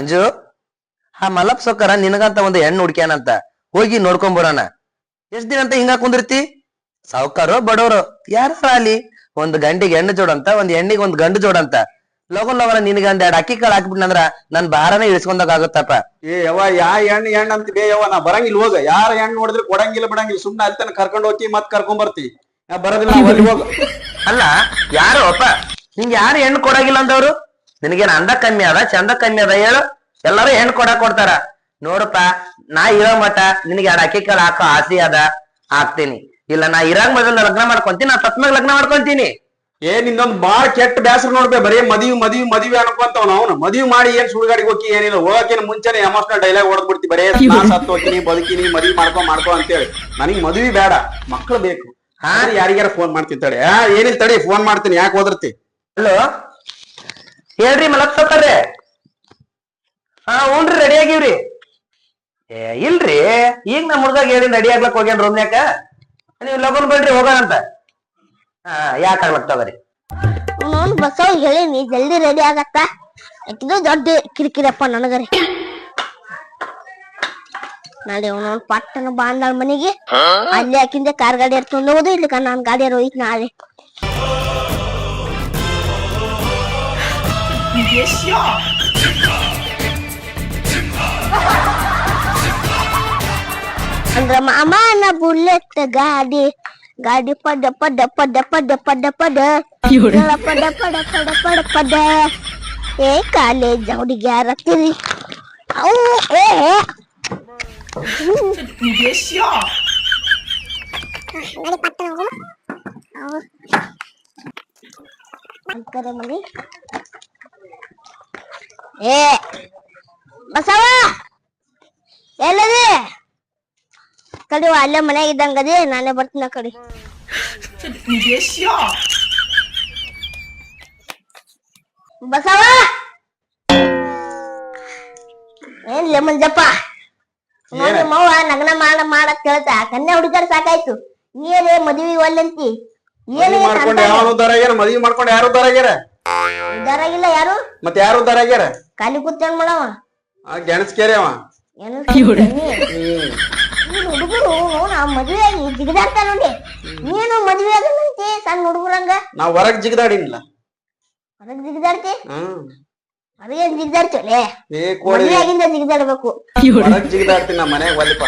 ಮಂಜು ಆ ಮಲ್ಲಪ್ಪ ಸೊಕ್ಕರ ನಿನಗಂತ ಒಂದು ಹೆಣ್ಣು ಹುಡ್ಕ್ಯಾನಂತ. ಹೋಗಿ ನೋಡ್ಕೊಂಡ್ ಬರೋಣ. ಎಷ್ಟ್ ದಿನ ಅಂತ ಹಿಂಗ ಕುಂದಿರ್ತಿ? ಸಾವುಕಾರು ಬಡವರು ಯಾರ ಅಲ್ಲಿ? ಒಂದ್ ಗಂಡಿಗೆ ಹೆಣ್ಣು ಜೋಡಂತ ಒಂದ್ ಹೆಣ್ಣಿಗೆ ಒಂದ್ ಗಂಡು ಜೋಡಂತ. ಲಗನ್ ಲಗನ ನಿನಗೆ ಒಂದ್ ಎರಡ್ ಅಕ್ಕಿ ಕಾಳು ಹಾಕ್ಬಿಟ್ಟಂದ್ರ ನನ್ ಭಾರನೇ ಇಳಿಸ್ಕೊಂಡಾಗ ಆಗುತ್ತಪ್ಪ. ಏ ಯವ್ವ ಯಾ ಹೆಣ್ಣು ಹೆಣ್ಣು ಅಂತ ಬೇ ಯವ್ವ ನಾ ಬರಂಗಿಲ್ಲ ಹೋಗ. ಯಾರ ಹೆಣ್ಣು ನೋಡಿದ್ರೆ ಕೊಡಂಗಿಲ್ಲ ಬಿಡಂಗಿಲ್ಲ ಸುಮ್ನೆ ಅಲ್ತನ ಕರ್ಕೊಂಡ್ ಹೋಗಿ ಮತ್ ಕರ್ಕೊಂಡ್ ಬರ್ತಿ. ನಾ ಬರೋದಿಲ್ಲ ಅಲ್ಲಿ ಹೋಗ. ಅಲ್ಲ ಯಾರು ಅಪ್ಪ? ನಿಂಗೆ ಯಾರು ಹೆಣ್ಣು ಕೊಡಂಗಿಲ್ಲ ಅಂದವ್ರು? ನಿನಗೇನ್ ಅಂದ ಕಮ್ಮಿ ಅದ? ಚಂದ ಕಮ್ಮಿ ಅದ ಹೇಳು. ಎಲ್ಲರೂ ಹೆಣ್ಣು ಕೊಡ ಕೊಡ್ತಾರ. ನೋಡಪ್ಪ ನಾ ಇರೋ ಮಠ ನಿನಗೆ ಎರಡು ಅಕ್ಕಿ ಕಾಳು ಹಾಕೋ ಆಸೆ ಅದ. ಹಾಕ್ತೀನಿ. ಇಲ್ಲ ನಾ ಇರಾಗ ಮೊದಲು ಲಗ್ನ ಮಾಡ್ಕೊಂತೀನಿ ನಾ ತತ್ಮ್ಯಾಗ ಲಗ್ನ ಮಾಡ್ಕೊಂತೀನಿ. ಏ ನಿಂದೊಂದ್ ಬಾಳ ಕೆಟ್ಟ ಬ್ಯಾಸರ ನೋಡ್ಬೇ ಬರೀ ಮದುವೆ ಮದುವೆ ಮದುವೆ ಅನ್ಕೊಂತಾವ್ ಅವನು. ಮದುವೆ ಮಾಡಿ ಏನ್ ಸುಳ್ಗಾಡಿಗೆ ಹೋಗಿ ಏನಿಲ್ಲ. ಹೋಗಕಿನ ಮುಂಚೆನೆ ಎಮೋಷನಲ್ ಡೈಲಾಗ್ ಓಡ್ಬಿಡ್ತಿ ಬರೀ ಸತ್ತು ಹೋಗ್ತೀನಿ ಬದುಕಿನಿ ಮದುವೆ ಮಾಡ್ಕೊ ಮಾಡ್ಕೊ ಅಂತೇಳಿ. ನನಗ್ ಮದುವೆ ಬೇಡ. ಮಕ್ಳು ಬೇಕು. ಹಾ? ಯಾರಿಗಾರ ಫೋನ್ ಮಾಡ್ತೀನಿ ತಡಿ ಆ ಏನಿಲ್ಲ ತಡಿ ಫೋನ್ ಮಾಡ್ತೀನಿ. ಯಾಕೆ ಹೋದ್ರತಿ ಹಲೋ? ಹೇಳ್ರಿ ಮಲಕ್ ಸತ್ತಾರ್ರಿ ಹಾ ಹ್ಞೂನ್ರಿ ರೆಡಿ ಆಗಿವ್ರಿ. ಏ ಇಲ್ರಿ. ಈಗ ನಮ್ಮ ಹುಡ್ಗ ಹೇಳಿ ರೆಡಿ ಆಗ್ಲಕ್ ಹೋಗ್ಯಾನ ರೂಮ್ನ್ಯಾಕ ನೀವ್ ಲಗನ್ ಬಿಡ್ರಿ ಹೋಗೋಣಂತ ಹಾ ಯಾಕ ಆಗ್ಲಕ್ ತಗೋರಿ? ನಾನು ಬಸವ್ ಹೇಳಿನಿ ಜಲ್ದಿ ರೆಡಿ ಆಗತ್ತ. ದೊಡ್ಡ ಕಿರಿಕಿರಪ್ಪ ನನಗರಿ. ನಾಳೆ ಅವನವನ್ ಪಟ್ಟನ ಬಾಂದಾಳ ಮನೆಗೆ. ಅಲ್ಲಿ ಹಾಕಿಂದ ಕಾರ್ ಗಾಡಿ ಎತ್ಕೊಂಡು ಹೋಗೋದು ಇಲ್ಲಿ ನಾನ್ ಗಾಡಿ ಹೋಯ್ತು ನಾಳೆ. ಅಂದ್ರ ಮಾಮನ ಬುಲೆಟ್ ಗಾಡಿ ಗಾಡಿ ಪದ ಪದ ಪದ ಪದ ಪದ ಪದ ಪದ ಪದ ಪದ ಪದ ಪದ ಪದ ಏ ಕಾಲೇಜ್ ಹುಡುಗಿ ಯಾರತ್ತೀರಿ ಅವು ಏ ಗಾಡಿ ಪಟ್ಟಣ ಹೋಗು ಅಂಕರೆ ಮನಿ ಏ. ಬಸವ ಎಲ್ಲದಿ? ಕಡಿ ಅಲ್ಲೇ ಮನ್ಯಾಗ ಇದ್ದಂಗದಿ ನಾನೇ ಬರ್ತೀನಿ ಕಡಿ. ಬಸವ! ಏನ್ ಮಂಜಪ್ಪ ನೋಡಿ ಮವ್ವ ನಗನ ಮಾಡ ಮಾಡಕ್ ಕೇಳ್ತಾ. ಕನ್ಯಾ ಹುಡುಗರ್ ಸಾಕಾಯ್ತು. ನೀರೇ ಮದ್ವಿ ಒಲ್ಲಂತಿ ಏನೇ ಮದ್ವಿ ಮಾಡ್ಕೊಂಡು ಯಾರು ಉದ್ದಾರ ಆಗ್ಯಾರ? ಮದ್ವಿ ಮಾಡ್ಕೊಂಡು ಯಾರು ಉದ್ದಾರ ಆಗ್ಯಾರ ಯಾರು? ಮತ್ತೆ ಯಾರು ಉದ್ದಾರ ಆಗ್ಯಾರ? ಖಾಲಿ ಹೆಂಗ್ ಮಾಡವ? ಆ ಗೆಣಸ್ಕೇರಿ ಅವ. ಏನು ಹ್ಮ್ ನೀನ್ ಹುಡುಗರು ನಾ ಮದ್ವೆ ಆಗಿ ಜಿಗದಾಡ್ತಾ ನೋಡಿ ನೀನು ಮದ್ವೆ ಆಗಂತಿ ಸಣ್ಣ ಹುಡುಗರಂಗ ನಾವ್ ಹೊರಗ್ ಜಿಗದಾಡಿನಿಲ್ಲ. ಹೊರಗ್ ಜಿಗದಾಡ್ತಿ? ಹ್ಮ್. ಹೊರಗೆ ಜಿಗದಾಡ್ತೀವಲೆ ಏ ಕೋಳಿ. ಮದ್ವೆ ಆಗಿಂದ ಜಿಗದಾಡ್ಬೇಕು ಹೊರಗ್ ಜಿಗದಾಡ್ತೀನಿ ನಮ್ಮ ಮನ್ಯಾಗ ಒಲ್ಲಿಪ್ಪ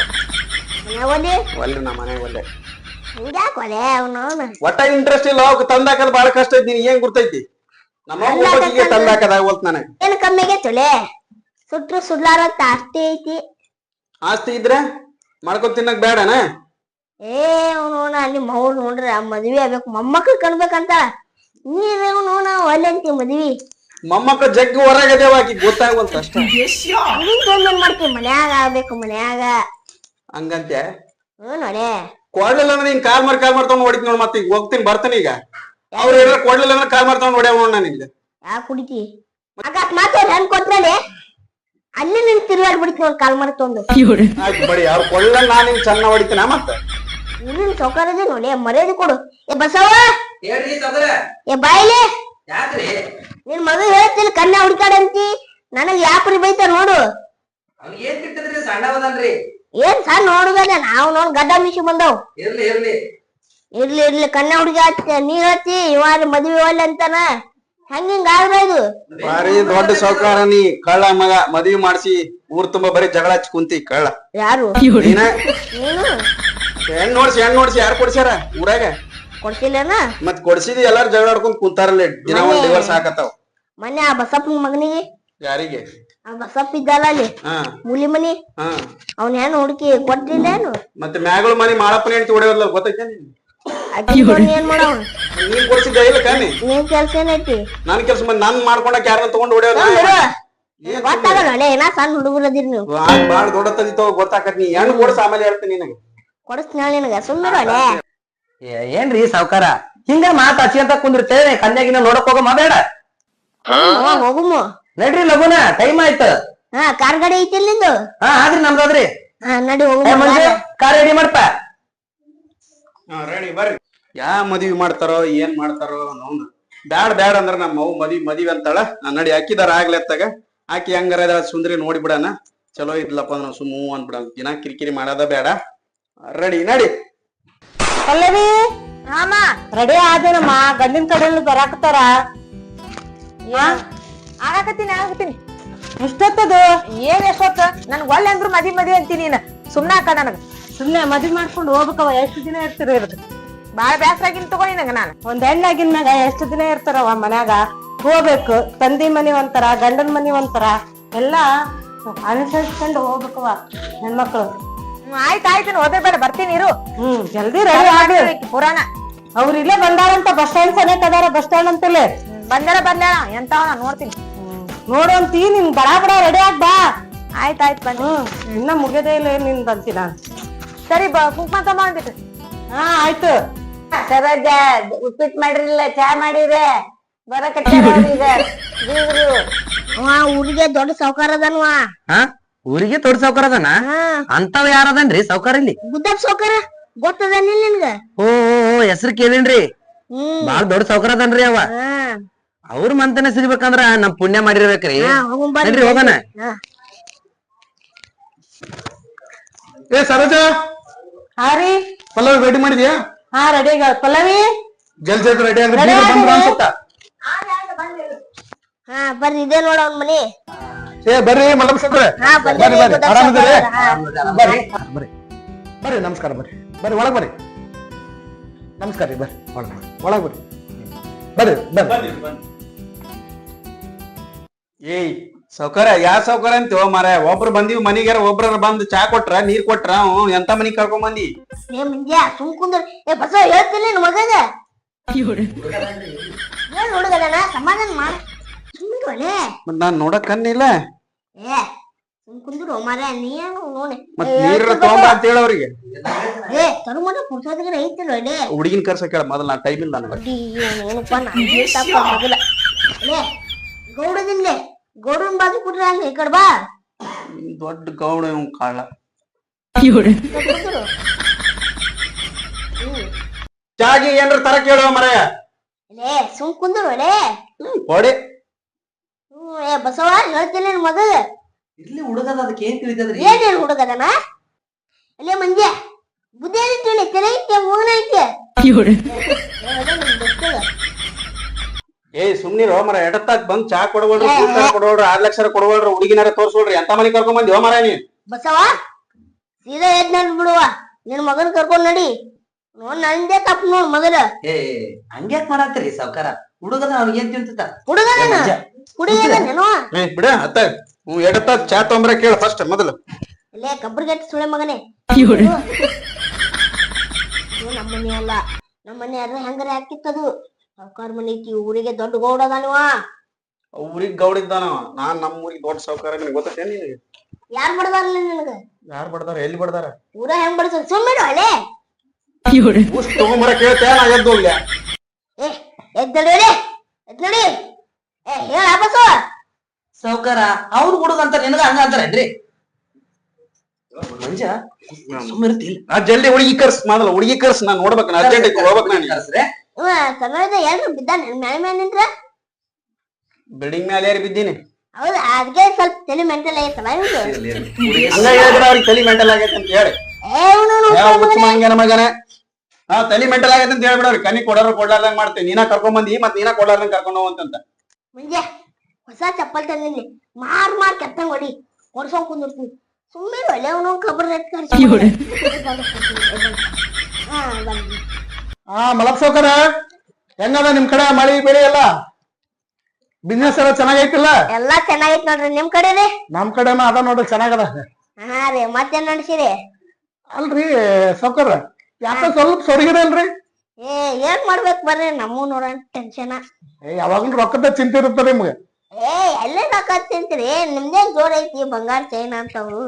ಮನ್ಯಾಗ ಓದಿ ಒಲ್ಲೆ ನಮ್ಮ ಮನ್ಯಾಗ ಒಲ್ಲೆ ಹಿಂಗ್ಯಾಕ್ ಅವನು? ಒಟ್ಟ ಇಂಟ್ರೆಸ್ಟ್ ಇಲ್ಲ ಅವಕ್ ತಂದಾಕಲ್ ಬಾಳ ಕಷ್ಟ ಐತಿ ನೀನ್ ಏನ್ ಗುರ್ತೈತಿ? ನಮ್ಮ ಅವ್ವ ಬಗ್ಗಿಗೆ ತಂದಾಕದ ಆಗವಲ್ತ್ ನನಗ. ಏನ್ ಕಮ್ಮಿಗೆ ತುಳೆ? ಸುಟ್ರು ಸುಡ್ಲಾರ ಆಸ್ತಿ ಐತಿ. ಆಸ್ತಿ ಇದ್ರೆ ಮಾಡ್ಕೊಂಡ್ ತಿನ್ನಕ್ ಬೇಡನ ಏ ಅವನು ನಿಮ್ಮ ಅವ್ರು ನೋಡ್ರ ಮದ್ವಿ ಆಗ್ಬೇಕು. ಮೊಮ್ಮಕ್ಳು ಕಣ್ಬೇಕಂತ. ನೀನು ನೋಣ ಒಲ್ಲೆ ಅಂತಿ ಮದ್ವಿ. ಮೊಮ್ಮಕ್ಕ ಜಗ್ಗಿ ಹೊರಗದೇವ ಆಕಿ ಗೊತ್ತಾಗವಲ್ತ ಅಷ್ಟ. ನೀನ್ ಮಾಡ್ತೀವಿ ಮಾಡ್ತಿ ಮನ್ಯಾಗ ಆಗ್ಬೇಕು ಮನ್ಯಾಗ. ಹಂಗಂತೆ ಹ್ಞೂ ನೋಡೇ. ಕೊಡ್ಲಿಲ್ಲ ಅಂದ್ರೆ ನೀನ್ ಕಾಲ್ ಮಾರ್ ಕಾಲ್ ಮಾಡ್ತಾವ್ ಹೊಡಿತೀನಿ ನೋಡ್ ಮತ್ತೆ ಈಗ. ಹೋಗ್ತೀನಿ ಬರ್ತೀನಿ ಈಗ. ಅವ್ರ ಏನಾರ ಕೊಡ್ಲಿಲ್ಲ ಅಂದ್ರೆ ಕಾಲ್ ಮಾಡ್ತಾವ್ ನೋಡ್ಯಾವ ನೋಡ್ ನಾನು ಇಲ್ಲಿ. ಯಾ ಕುಡಿತಿ? ಅಕಸ್ಮಾತ್ ಅವ್ರು ಹೆಂಗ್ ಅಲ್ಲಿ ನಿನ್ ಕಾಲ್ ಆಯ್ತು ಬಡಿ ಅವ್ರು ಕೊಡ್ಲಿಲ್ಲ ನಾನು ನಿನ್ ಚೆನ್ನ ಹೊಡಿತೀನ ಮತ್ತೆ? ಸೌಕರ್ಯದ ನೋಡಿ ಮರ್ಯಾದೆ ಕೊಡು. ಏ ಬಸವ! ಹೇಳ್ರಿ ತೊಂದ್ರೆ ಏ ಬಾಯ್ಲೆ! ಯಾಕ್ರಿ? ನಿನ್ ಮಗ ಹೇಳ್ತಿಲ್ಲ ಕನ್ಯಾ ಹುಡ್ಕಾಡಂತಿ ನನಗ್ ಯಾಕ್ರಿ ಬೈತಾರ ನೋಡು. ಏನ್ ಸಣ್ಣವದನ್ರಿ ಏನ್ ಸಣ್ಣ ನೋಡುದಾನೆ ನಾವು ನೋಡ್ ಗಡ್ಡ ಮಿಶಿ ಬಂದವ್. ಇರ್ಲಿ ಇರ್ಲಿ. ಇರ್ಲಿ ಇರ್ಲಿ ಕಣ್ಣ ಹುಡುಗಿ ಹಚ್ಚ ನೀ ಹಚ್ಚಿ ಇವಾಗ ಮದ್ವಿ ಒಲ್ಲೆ ಅಂತಾನ? ಹಂಗ ಹಿಂಗ ಆದ್ರ ಇದು? ಬಾರಿ ದೊಡ್ಡ ಸೌಕಾರ ನೀ ಕಳ್ಳ ಮಗ ಮದ್ವಿ ಮಾಡ್ಸಿ ಊರ್ ತುಂಬಾ ಬರೀ ಜಗಳ ಹಚ್ಚಿ ಕುಂತಿ ಕಳ್ಳ. ಯಾರು? ನೀನ? ನೀನು? ಹೆಣ್ ನೋಡ್ಸಿ ಹೆಣ್ ನೋಡ್ಸಿ ಯಾರು ಕೊಡ್ಸ್ಯಾರ ಊರಾಗ? ಕೊಡ್ಸಿಲ್ಲನ? ಮತ್ ಕೊಡ್ಸಿದಿ ಎಲ್ಲಾರು ಜಗಳ ಆಡ್ಕೊಂಡ್ ಕುಂತಾರಲ್ಲ ದಿನ ಒಂದ್ ದಿವಸ ಹಾಕತ್ತಾವ ಮೊನ್ನೆ ಆ ಬಸಪ್ಪ ಮಗನಿಗೆ? ಯಾರಿಗೆ? ಆ ಬಸಪ್ಪ ಇದ್ದಲ್ಲ ಅಲ್ಲಿ. ಹಾ. ಮೂಲಿ ಮನಿ. ಹಾ. ಅವ್ನ ಹೆಣ್ಣು ಹುಡುಕಿ ಕೊಟ್ಟಿಲ್ಲ ಏನು ಮತ್ತೆ ಮ್ಯಾಗಳ ಮನಿ ಮಾಡಪ್ಪನ ಹೆಂಡತಿ ಹೊಡೆಯೋದ್ಲ ಗೊತ್ತೈತೆ ನಿನ್ ಏನ್ ಮಾಡವ್ ನೀನ್ ಕೊಡ್ಸಿದ್ದ ಇಲ್ಲ ಕಾನಿ ನೀನ್ ಕೆಲ್ಸ ಏನೈತಿ? ನನ್ ಕೆಲ್ಸ ಬಂದ್ ನನ್ ಮಾಡ್ಕೊಂಡಾಕ ಯಾರನ್ನ ತಗೊಂಡ್ ಹೊಡೆಯೋಲ್ಲ ಏನ್ ಗೊತ್ತಾಗಲ್ಲ ಅಲ್ಲೇ ಏನ ಸಣ್ಣ ಹುಡುಗರು ಅದಿರ್ ನೀವು. ಬಾಳ್ ಬಾಳ್ ದೊಡ್ಡ ತಂದಿತ್ತವ ಗೊತ್ತಾಕತ್ ನೀ. ಹೆಣ್ಣು ಕೊಡ್ಸ ಆಮೇಲೆ ಹೇಳ್ತೀನಿ ನಿನಗೆ. ಕೊಡಿಸ್ತೀನಿ ನಿನಗ. ಸುಮ್ಮನೆ ಅಲ್ಲೇ ಏನ್ರಿ ಸಾವ್ಕಾರ? ಹಿಂಗ ಮಾತ್ ಅಂತ ಕುಂದಿರ್ತೇವೆ. ಕನ್ಯಾಗಿನ ನೋಡಕ್ ಹೋಗೋ ಬೇಡ. ಹೋಗುಮು. ನಡ್ರಿ ಲಗುನ ಟೈಮ್ ಆಯ್ತು. ಹಾ ಕಾರ್ ಗಾಡಿ ಐತಿ ನಿಂದು ಹಾ ಆದ್ರಿ ನಮ್ದಾದ್ರಿ. ಹಾ ನಡಿ ಹೋಗುಮು. ಕಾರ್ ರೆಡಿ ಮಾಡ್ಪ. ರೆಡಿ ಬರ್ರಿ. ಯಾ ಮದ್ವಿ ಮಾಡ್ತಾರೋ ಏನ್ ಮಾಡ್ತಾರೋ ನೋವು ಬ್ಯಾಡ್ ಬ್ಯಾಡ್ ಅಂದ್ರ ನಮ್ಮ ಅವು ಮದ್ವಿ ಮದ್ವಿ ಅಂತಾಳ. ನಾನ್ ನಡಿ ಹಾಕಿದಾರ ಆಗ್ಲಿ ಅತ್ತಾಗ. ಆಕಿ ಹಂಗಾರ ಸುಂದ್ರಿ ನೋಡಿ ಬಿಡಣ. ಚಲೋ ಇದ್ಲಪ್ಪ ನಾವು ಸುಮ್ಮ ಹ್ಞೂ ಅಂದ್ಬಿಡ ದಿನ ಕಿರಿಕಿರಿ ಮಾಡೋದ ಬೇಡ. ರೆಡಿ ನಡಿ. ಪಲ್ಲವಿ! ಆಮ ರೆಡಿ ಆದೇನಮ್ಮ ಗಂಡಿನ ಕಡೆಯಲ್ಲಿ ಬರಾಕತ್ತಾರ? ಆಗಾಕತ್ತೀನಿ ಆಗಾಕತ್ತೀನಿ. ಎಷ್ಟೊತ್ತದು? ಏನ್ ಎಷ್ಟೊತ್ತ? ನನ್ ಒಳ್ಳೆ ಅಂದ್ರು ಮದಿ ಮದಿ ಅಂತೀನಿ ನೀನ್. ಸುಮ್ನ ಹಾಕ ನನಗ. ಸುಮ್ನೆ ಮದ್ವೆ ಮಾಡ್ಕೊಂಡು ಹೋಗ್ಬೇಕವ ಎಷ್ಟು ದಿನ ಇರ್ತೀರಿ ಇವ್ರದ್ದು ಬಾಳ ಬ್ಯಾಸರ ಆಗಿನ್ ನಾನು. ಒಂದ್ ಹೆಣ್ಣಾಗಿನ ಮ್ಯಾಗ ಎಷ್ಟು ದಿನ ಇರ್ತಾರವ ಮನ್ಯಾಗ? ಹೋಗ್ಬೇಕು ತಂದಿ ಮನಿ ಒಂಥರ ಗಂಡನ ಮನಿ ಒಂಥರ ಎಲ್ಲಾ ಅನುಸರಿಸ್ಕೊಂಡು ಹೋಗ್ಬೇಕವ ಹೆಣ್ಮಕ್ಳು. ಹ್ಮ್, ಆಯ್ತ್ ಆಯ್ತು ಓದೇ ಬೇಡ ಬರ್ತೀನಿ ಇರು. ಹ್ಮ್ ಜಲ್ದಿ ರೆಡಿ ಆಗಿ ಪುರಾಣ. ಅವ್ರು ಇಲ್ಲೇ ಬಂದಾರಂತ ಬಸ್ ಸ್ಟ್ಯಾಂಡ್ ಸನೇಕ ಅದಾರ ಬಸ್ ಸ್ಟ್ಯಾಂಡ್ ಅಂತಲೇ. ಬಂದರ ಬರ್ಲಾಳ ಎಂತಾವ ನಾ ನೋಡ್ತೀನಿ ನೋಡುವಂತಿ ನಿನ್ ಬಡ ಬಡ ರೆಡಿ ಆಗ್ ಬಾ. ಆಯ್ತ್ ಆಯ್ತ್ ಬನ್ನಿ ಹ್ಮ್ ಇನ್ನ ಮುಗಿದೇ ಇಲ್ಲ ನಿನ್ ಬಂತಿ ನಾನು ಸರಿ ಬಾ ಕುಂಕುಮ ಅಂದಿಟ್ಟು ಹಾ ಆಯ್ತು. ಸರೋಜ ಉಪ್ಪಿಟ್ಟು ಮಾಡಿರಲಿಲ್ಲ ಚಾ ಅವ ಊರಿಗೆ ದೊಡ್ಡ ಸೌಕಾರ ಅದನ್ವ. ಹಾ ಊರಿಗೆ ದೊಡ್ಡ ಸಾವ್ಕಾರ ಅದಾನ? ಯಾರ ಯಾರದನ್ರಿ ಸೌಕಾರ ಇಲ್ಲಿ? ಬುದ್ಧಪ್ಪ ಸೌಕಾರ ಗೊತ್ತದನಿಲ್ಲ ನಿನ್ಗ? ಓ ಹೆಸರು ಕೇಳಿನ್ರಿ. ಹ್ಮ್. ಬಾಳ ದೊಡ್ಡ ಸೌಕಾರ ಅದನ್ರಿ ಅವ. ಅವ್ರ ಮಂತನೆ ಸಿಗ್ಬೇಕಂದ್ರ ನಮ್ ಪುಣ್ಯ ಮಾಡಿರ್ಬೇಕ್ರಿ. ಹೋಗೋಣ. ಏ ಸರೋಜ! ಹಾ ರೀ. ಪಲ್ಲವಿ ರೆಡಿ ಮಾಡಿದ್ಯಾ? ಹಾ ರೆಡಿ ಪಲ್ಲವಿ! ಜಲ್ದಿ ಜಲ್ದಿ ರೆಡಿ ಆಗಿ Ready ಬಂದ್ರ. ಅನ್ಸುತ್ತ? ಹಾ ಬರ್ರಿ ಇದೆ ನೋಡ ಅವ್ನ ಮನಿ. ಏ ಬರ್ರಿ ಮಲ್ಲಪ್ಪ ಬಂದೆ ಬರ್ರಿ ಬರ್ರಿ ಆರಾಮಿದ್ದೀರಿ? ಹಾ. ಬರ್ರಿ. ಬರ್ರಿ ಬರ್ರಿ ನಮಸ್ಕಾರ ಬರ್ರಿ. ಬರ್ರಿ ಒಳಗ್ ಬರ್ರಿ. ನಮಸ್ಕಾರ ರೀ ಬರ್ರಿ ಒಳಗ್ ಬರ್ರಿ. ಒಳಗ್ ಬರ್ರಿ. ಬರ್ರಿ ಬರ್ರಿ. ಏಯ್ ಸೌಕರ್ಯ ಯಾ ಸೌಕರ್ಯ ಅಂತೀವ ಮಾರ ಒಬ್ರು ಬಂದಿವಿ ಮನಿಗಾರ ಒಬ್ರ ಬಂದ್ ಚಾ ಕೊಟ್ರ ನೀರ್ ಕೊಟ್ರ ಅವ್ನು ಎಂತ ಮನಿಗ್ ಕರ್ಕೊಂಡ್ ಬಂದಿ? ಏ ಮುಂಜಾ ಸುಮ್ ಕುಂದ್ರ. ಏ ಬಸ ಹೇಳ್ತಿಲ್ಲ ನಿನ್ ಮಗಗ. ಏನ್ ಹುಡುಗದನ ಸಮಾಧಾನ ಮಾಡ. ಸುಮ್ಮಿರುವಲೆ ಮತ್ ನಾನ್ ನೋಡಕ್ ಕಣ್ಣಿಲ್ಲ ಏ ಸುಮ್ ಕುಂದ್ರು ಮಾರ ನೀ ಹೆಂಗ್ ನೋಡಿ ಮತ್ ನೀರ ತಗೊಂಬ ಅಂತ ಹೇಳ ಅವ್ರಿಗೆ ಏ ತರುಮನ ಪುರ್ಸೋದಿಗೆ ಐತಿಲ್ಲ ಒಳ್ಳೆ ಹುಡುಗಿನ ಕರ್ಸಕ್ ಹೇಳ ಮೊದಲ ನಾ ಟೈಮ್ ಇಲ್ಲ ನನಗೆ ಅಡ್ಡಿ ಏನಪ್ಪ ನಾನು ತಪ್ಪ ಮೊದಲ ಲೇ ಗೌಡದಿಂದ್ಲೆ ಗೌಡನ್ ಬಾಜು ಕುಟ್ರ ಅಲ್ಲಿ ಈ ಕಡೆ ಬಾ ದೊಡ್ಡ ಗೌಡ ಇವ್ನ್ ಕಾಳ ಕುಂದ್ರು. ಚಾಗಿ ಏನ್ರ ತರ ಕೇಳುವ ಮರಯ ಲೇ ಸುಮ್ ಕುಂದ್ರು ಒಳ್ಳೆ ಹೊಡೆ ಹ್ಮ್ ಏ ಬಸವ ಹೇಳ್ತಿಲ್ಲ ನಿನ್ ಮಗಗ ಇರ್ಲಿ ಹುಡುಗದ ಅದಕ್ಕೆ ಏನ್ ತಿಳಿತದ್ರಿ ಏನೇನ್ ಹುಡುಗದನ ಅಲ್ಲೇ ಮಂಜೆ ಬುದ್ಧಿ ಐತಿ ತಲೆ ಐತೆ ಮೂಗನ ಐತೆ ಏ ಸುಮ್ನಿರೋ ಮರ ಎಡತ್ತಾಗ ಬಂದ್ ಚಾ ಕೊಡ್ಬೋಡ್ರಿ ಕೂತಾರ ಆರ್ ಲಕ್ಷ ಕೊಡ್ಬೋಡ್ರಿ ಹುಡುಗಿನಾರ ತೋರ್ಸ್ಕೊಡ್ರಿ. ಎಂತ ಮನಿ ಕರ್ಕೊಂಡ್ ಬಂದಿ ಹೋಮರ ನೀ ಬಸವ ಸೀದಾ ಎದ್ ಬಿಡುವ. ನಿನ್ ಮಗನ್ ಕರ್ಕೊಂಡ್ ನಡಿ. ನೋಡ್ ನಂದೇ ತಪ್ಪು ನೋಡ್ ಮಗನ. ಏ ಹಂಗ್ಯಾಕ್ ಮಾಡತ್ತರಿ ಸಾವ್ಕಾರ? ಹುಡುಗದ ಅವ್ನಿಗೆ ಏನ್ ತಿಳ್ತಿತ್ತ ಹುಡುಗನ ಹುಡುಗನೇನೋ ಏ ಬಿಡ ಅತ್ತ. ಹ್ಞೂ ಎಡತ್ತಾಕ್ ಚಾ ತೊಂಬ್ರ ಕೇಳ ಫಸ್ಟ್ ಮೊದಲು. ಇಲ್ಲೇ ಕಬ್ರಿಗಟ್ಟಿ ಸುಳೆ ಮಗನೇ. ನಮ್ಮನೆ ಅಲ್ಲ. ನಮ್ಮನೆ ಅದ್ರ ಹೆಂಗಾರ ಹಾಕಿತ್ತದು ಸಾವ್ಕಾರ ಮನೆ ಐತಿ ಊರಿಗೆ ದೊಡ್ಡ ಗೌಡ ಅದಾನವ ಊರಿಗೆ ಗೌಡ ಇದ್ದಾನವ ನಾನ್ ನಮ್ಮ ಊರಿಗೆ ದೊಡ್ಡ ಸಾವುಕಾರ ನಿನಗೆ ನಿನಗೆ? ಯಾರ್ ಬಡದಾರಲ್ಲ ನಿನಗ? ಯಾರ್ ಬಡದಾರ ಎಲ್ಲಿ ಬಡದಾರ? ಊರ ಹೆಂಗ್ ಬಡಸ ಸುಮ್ಮಿಡು ಅಲೆ ಉಸ್ ತಗೊಂಬರ ಕೇಳ್ತೇ ನಾ ಎದ್ದು ಹೋಗ್ಲೆ. ಏ ಎದ್ ನಡಿ ಎದ್ ನಡಿ. ಏ ಹೇಳ ಬಸವ ಸಾವ್ಕಾರ ಅವ್ರು ಹುಡುಗ ಅಂತ ನಿನಗ ಹಂಗ ಅಂತಾರೇನ್ರಿ ಮಂಜ ಸುಮ್ಮಿರ್ತಿಲ್ಲ ನಾ ಜಲ್ದಿ ಹುಡುಗಿ ಕರ್ಸ್ ಮಾಡಲ್ಲ ಹುಡುಗಿ ಕರ್ಸ್ ನಾನು ನೋಡ್ಬೇಕು ನಾ ಅರ್ಜೆಂಟ್ ಐತಿ ಹೋಗ್ಬೇಕು ನಾನು ಕರ್ಸ್ರೆ? ಇವ ಸಣ್ಣದ ಎಲ್ರು ಬಿದ್ದಾನೆ ಮ್ಯಾಲ ಮ್ಯಾಲ ನಿಂತ್ರ ಬಿಲ್ಡಿಂಗ್ ಮ್ಯಾಲ ಏರಿ ಬಿದ್ದೀನಿ? ಹೌದು ಅದಕ್ಕೆ ಸ್ವಲ್ಪ ತಲೆ ಮೆಂಟಲ್ ಆಗೈತೆ ಹಂಗ ಹೇಳಿದ್ರೆ ಅವ್ರಿಗೆ ತಲಿ ಮೆಂಟಲ್ ಆಗೈತೆ ಅಂತ ಹೇಳಿ. ಮಂಗನ. ಮಗನೇ ಹಾ ತಲಿ ಮೆಂಟಲ್ ಆಗೈತೆ ಅಂತ ಹೇಳ್ಬಿಡವ್ರಿ ಕನಿ ಕೊಡೋರು ಕೊಡ್ಲಾರ್ದಂಗ್ ಮಾಡ್ತೀನಿ. ನೀನ ಕರ್ಕೊಂಡ್ ಬಂದಿ ಮತ್ ನೀನ ಕೊಡ್ಲಾರ್ದಂಗ್ ಕರ್ಕೊಂಡು ಹೋಗಂತ ಮುಂಜೆ ಹೊಸ ಚಪ್ಪಲ್ ತಂದಿನಿ ಮಾರ್ ಮಾರ್ ಕೆತ್ತಂಗ್ ಹೊಡಿ. ಹೊಡ್ಸೋಂಗ್ ಕುಂದಿರ್ತೀನಿ. ಸುಮ್ಮನೆ ಒಳ್ಳೆ ಅವನು ಕಬ್ರ ರೇಟ್ ಹಾ ಮಲಪ್ ಸೌಕರ ಹೆಂಗದ ನಿಮ್ ಕಡೆ ಮಳಿ ಬೆಳಿ ಎಲ್ಲ? ಬಿಸ್ನೆಸ್ ಎಲ್ಲ ಚೆನ್ನಾಗೈತಿಲ್ಲ? ಎಲ್ಲಾ ಚೆನ್ನಾಗೈತ್ ನೋಡ್ರಿ ನಿಮ್ ಕಡೆ ರೀ ನಮ್ ಕಡೆನೂ ಅದ ನೋಡ್ರಿ ಚೆನ್ನಾಗದ. ಹಾ ರೀ ಮತ್ತೇನ್ ನಡ್ಸಿರಿ ಅಲ್ರಿ ಸೌಕರ. ಯಾಕ ಸ್ವಲ್ಪ ಸೊರಗಿರಲ್ರಿ ಏ ಏನ್ ಮಾಡ್ಬೇಕ್ ಬರ್ರಿ ನಮ್ಮೂ ನೋಡ ಟೆನ್ಷನ್ ಏ ಯಾವಾಗ್ಲೂ ರೊಕ್ಕದ ಚಿಂತೆ ಇರುತ್ತೆ ನಿಮ್ಗೆ. ಏ ಎಲ್ಲೇ ರೊಕ್ಕ ತಿಂತೀರಿ ನಿಮ್ದೇ ಜೋರ್ ಐತಿ ಬಂಗಾರ ಚೈನ್ ಅಂತವು.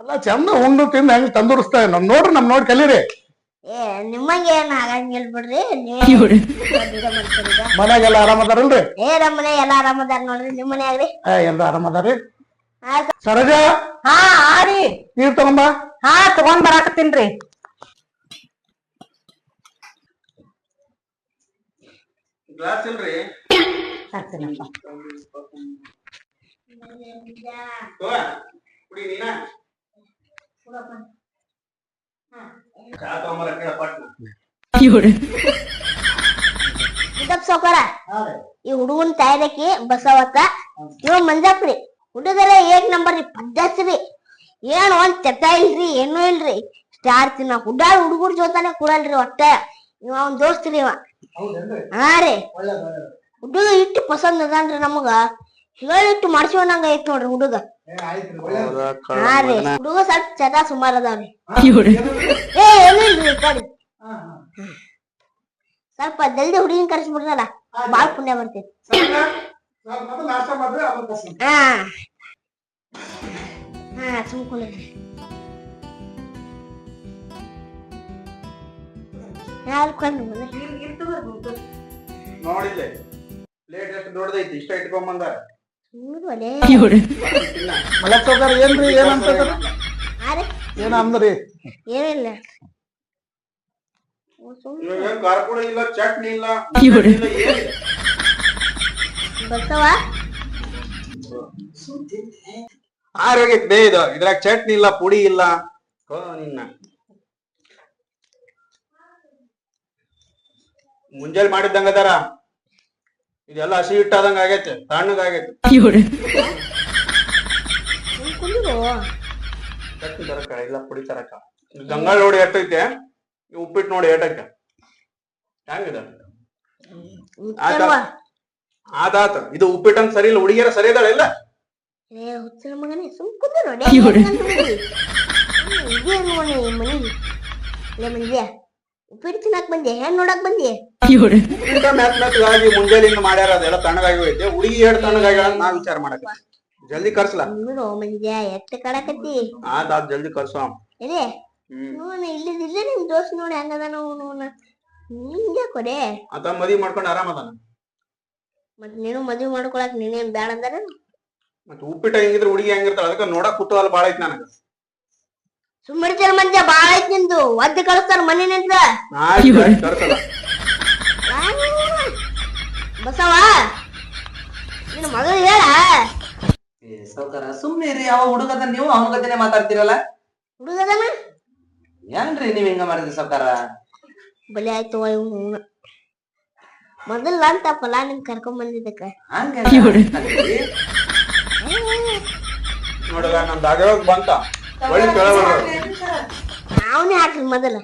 ಎಲ್ಲ ಚಂದ ಉಂಡು ತಿಂದು ಹೆಂಗ್ ತಂದೂರಿಸ್ತಾ ನಮ್ ನೋಡ್ರಿ ನಮ್ ನೋಡಿ ಕಲೀರಿ. ಏ ನಿಮ್ಮಂಗೆ ಏನ್ ಆಗಂಗಿಲ್ಲ ಬಿಡ್ರಿ ನೀವ್ ಆರಾಮ. ಮನ್ಯಾಗೆಲ್ಲ ಆರಾಮದಾರಲ್ರಿ ಏ ನಮ್ಮನೆ ಎಲ್ಲ ಆರಾಮದಾರ ನೋಡ್ರಿ ನಿಮ್ಮ ಮನೆ ಆಗ್ರಿ ಏ ಎಲ್ರು ಆಯ್ತು. ಸರೋಜ? ಹಾ ಆರಿ ನೀರ್ ತಗೊಂಬ. ಹಾ ತಗೊಂಡ್ ಬರಾಕತ್ತೀನ್ರಿ ಗ್ಲಾಸ್ ಇಲ್ರಿ? ತರ್ತೀನಪ್ಪ ತಗೋ, ಕುಡಿ ನೀನ ಚಾ ತಗೊಂಬರ ಕೇಳ ಪಟ್ನ ಇದಪ್ ಈ ಹುಡುಗನ್ ತಾಯಿದಕ್ಕೆ ಬಸವತ್ತ ಇವ ಮಂಜಪ್ರಿ ಹುಡುಗರ ಏಕ್ ನಂಬರ್ ರೀ ಪದ್ಧತಿ ಏನ್ ಒಂದ್ ಚಟ ಇಲ್ರಿ ಏನೂ ಇಲ್ರಿ ಸ್ಟಾರ್ ತಿನ್ನ ಹುಡ್ಡಾಡ್ ಹುಡುಗರ ಜೊತಾನೆ ಕೂಡಲ್ರಿ ಒಟ್ಟ ಇವ ಅವ್ನ ದೋಸ್ತ್ ರೀ ಇವ ಹಾ ರೀ ಹುಡುಗ ಇಟ್ಟು ಪಸಂದ್ ಅದಾನ್ರಿ ನಮಗ ಹೇಳಿಟ್ಟು ಮಾಡ್ಸಿವನಂಗ ಐತ್ ನೋಡ್ರಿ ಹುಡುಗ ಹುಡುಗ ಸ್ವಲ್ಪ ಚಟ ಸುಮಾರ್ ಅದಾವ್ರಿ ಏ ಏನೂ ಇಲ್ರಿ ಈ ಕಡೆ ಸ್ವಲ್ಪ ಜಲ್ದಿ ಹುಡುಗಿನ ಕರ್ಸ್ಬಿಡ್ರಲ್ಲ ಬಾಳ ಪುಣ್ಯ ಬರ್ತೈತಿ ಹಾ. ಹಾ ಸುಮ್ಕೊಂಡ್ರಿ ಯಾರು ಕೊಂಡು ನೋಡಿಲ್ಲ ಪ್ಲೇಟ್ ಎಷ್ಟು ದೊಡ್ಡದೈತಿ ಇಷ್ಟ ಇಟ್ಕೊಂಬಂದ ಏನ್ರಿ ಏನಂತ ಆರೆ ಏನ ಅಂದ್ರಿ? ಏನಿಲ್ಲ. ಖಾರ ಇಲ್ಲ ಚಟ್ನಿ ಇಲ್ಲ ಆರೋಗ್ಯಕ್ಕೆ ಬೇ ಇದು ಇದ್ರಾಗ ಚಟ್ನಿ ಇಲ್ಲ ಪುಡಿ ಇಲ್ಲ. ನಿನ್ನ. ಮುಂಜಾನೆ ಮಾಡಿದ್ದಂಗ ಅದಾರ? ಇದೆಲ್ಲ ಹಸಿ ಹಿಟ್ಟಾದಂಗ ಆಗೈತೆ ತಣ್ಣಗ ಆಗೈತೆ. ಕುಂದ್ರು ಚಟ್ನಿ ತರಕ ಇಲ್ಲ ಪುಡಿ ತರಕ. ಗಂಗಾಳ ನೋಡಿ ಎಷ್ಟೈತೆ? ಈ ಉಪ್ಪಿಟ್ಟು ನೋಡಿ ಏಟೈತೆ ಹೆಂಗಿದೆ? ಆದಾತ. ಆತಾತ ಇದು ಉಪ್ಪಿಟ್ಟಂಗ್ ಸರಿ ಇಲ್ಲ ಹುಡುಗಿಯರ ಸರಿ ಇದಾಳೆ ಇಲ್ಲ? ಉಪ್ಪಿಟ್ಟು ತಿನ್ನಕ್ ಬಂದೆ ಹೆಂಗ್ ನೋಡಕ್ ಬಂದಿ? ಉಪ್ಪಿಟ್ಟ ಮ್ಯಾತ್ ಮ್ಯಾತ್ಗಾಗಿ ಮುಂಜಾನೆಯಿಂದ ಮಾಡ್ಯಾರ ಅದೆಲ್ಲ ತಣ್ಣಗಾಗಿ ಹೋಯ್ತೆ ಹುಡುಗಿ ಎರಡು ತಣ್ಣಗಾಗಿ ನಾ ವಿಚಾರ ಮಾಡಕ ಜಲ್ದಿ ಕರ್ಸಲ? ನೋಡು ಮಂದ್ಯ ಎತ್ತ ಕಡಕತ್ತಿ? ಆತ ಆತ್ ಜಲ್ದಿ ಕರ್ಸೋ ಹ್ಮ್. ನೋಡ ಇಲ್ಲಿ ಇಲ್ಲ ನಿಮ್ ದೋಸ್ತ್ ನೋಡಿ ಹಂಗದ ನೋ ನೋಡ ನಿಂಗೆ ಕೊಡೆ ಆತ ಮದಿ ಮಾಡ್ಕೊಂಡು ಆರಾಮ ಅದಾನ. ಮತ್ ನೀನು ಮದ್ವಿ ಮಾಡ್ಕೊಳಕ್ ನೀನೇನ್ ಬ್ಯಾಡ ಅಂದಾರ ಮತ್ತೆ ಉಪ್ಪಿಟ್ಟ ಹೆಂಗಿದ್ರೆ ಹುಡುಗಿ ಹೆಂಗಿರ್ತಾಳ ಅದಕ್ಕೆ ನೋಡಕ್ ಕುತೂಹಲ ಬಾಳ ಐತಿ ನನಗ. ಸುಮ್ಮನೆ ಮಂದ್ಯ ಬಾಳ ಐತಿ ನಿಂದು. ಒದ್ದೆ ಕಳಿಸ್ತಾರ ಮನೆ ಆಯ್ತು, ಕರ್ಸಲ್ಲ ಬಸವ ನಿನ್ನ ಮಗಳು ಹೇಳ. ಸಾವುಕಾರ ಸುಮ್ನೆ ಇರಿ ಅವ ಹುಡುಗದ ನೀವು ಅವನ ಗತಿನೇ ಮಾತಾಡ್ತಿರಲ್ಲ? ಹುಡುಗದನ? ಏನ್ರಿ ನೀವ್ ಹಿಂಗ ಮಾಡಿದ್ರಿ ಸಾವುಕಾರ? ಬಲಿ ಆಯ್ತು ಇವ್ನು ಮೊದಲ ಅಂತ ಫಲಾ ನಿಮ್ ಕರ್ಕೊಂಡ್ ಬಂದಿದ್ದಕ್ಕ. ಹಂಗ ನೋಡಲ್ಲ ನಮ್ ದಾಗ್ಯಾಗ ಬಂತ. ಒಳ್ಳೆ ಅವನೇ ಹಾಕ್ರಿ ಮೊದಲ.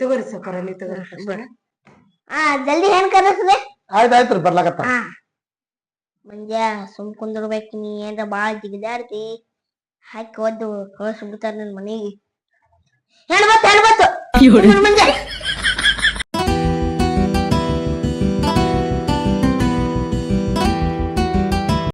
ತಗೋರಿ ಸೌಕರ ನೀ ತಗೋರಿ. ಆ ಜಲ್ದಿ ಏನ್ ಕರೆಸ್ದೆ ಆಯ್ತ್ ಆಯ್ತ್ರಿ ಬರ್ಲಾಕತ್ತ. ಹಾ. ಮಂದ್ಯ ಸುಮ್ ಕುಂದಿರ್ಬೇಕು ನೀ ಏನ್ರ ಬಾಳ ಜಿಗಿದಾಡ್ತಿ ಹಾಕಿ ಒದ್ದು ಕಳ್ಸಿ ಬಿಡ್ತಾರ ನನ್ ಮನೆಗೆ. ಹೆಣ್ಬತ್ತು ಹೆಣ್ಬತ್ತು ಮಂದ್ಯ